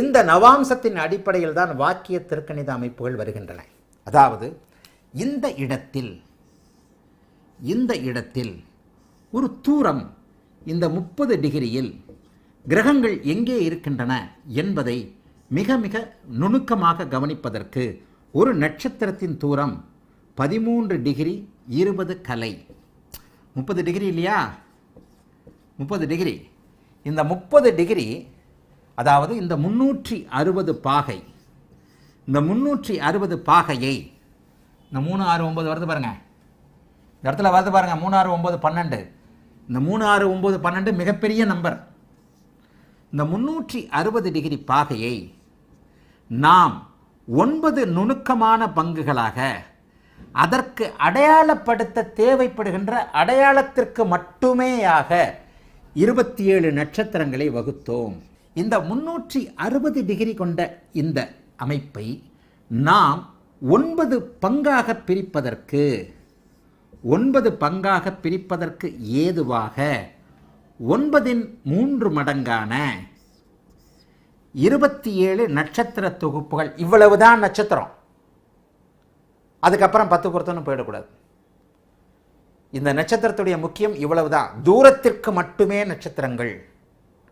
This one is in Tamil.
இந்த நவாம்சத்தின் அடிப்படையில் தான் வாக்கிய திருக்கணித அமைப்புகள் வருகின்றன. அதாவது இந்த இடத்தில் இந்த இடத்தில் ஒரு தூரம் இந்த முப்பது டிகிரியில் கிரகங்கள் எங்கே இருக்கின்றன என்பதை மிக மிக நுணுக்கமாக கவனிப்பதற்கு ஒரு நட்சத்திரத்தின் தூரம் பதிமூன்று டிகிரி இருபது கலை. முப்பது டிகிரி இல்லையா? முப்பது டிகிரி. இந்த முப்பது டிகிரி அதாவது இந்த முன்னூற்றி அறுபது பாகை. இந்த முன்னூற்றி அறுபது பாகையை இந்த மூணு ஆறு ஒம்பது வருது பாருங்கள் இந்த இடத்துல வருது பாருங்கள் மூணு ஆறு ஒம்பது பன்னெண்டு. இந்த மூணு ஆறு ஒம்பது பன்னெண்டு மிகப்பெரிய நம்பர். இந்த முன்னூற்றி அறுபது டிகிரி பாகையை நாம் ஒன்பது நுணுக்கமான பங்குகளாக அதற்கு அடையாளப்படுத்த தேவைப்படுகின்ற அடையாளத்திற்கு மட்டுமேயாக இருபத்தி ஏழு நட்சத்திரங்களை வகுத்தோம். இந்த முன்னூற்றி அறுபது டிகிரி கொண்ட இந்த அமைப்பை நாம் ஒன்பது பங்காக பிரிப்பதற்கு ஒன்பது பங்காக பிரிப்பதற்கு ஏதுவாக ஒன்பதின் மூன்று மடங்கான இருபத்தி ஏழு நட்சத்திர தொகுப்புகள். இவ்வளவுதான் நட்சத்திரம். அதுக்கப்புறம் பத்து பொருத்தனும் போயிடக்கூடாது. இந்த நட்சத்திரத்துடைய முக்கியம் இவ்வளவுதான். தூரத்திற்கு மட்டுமே நட்சத்திரங்கள்.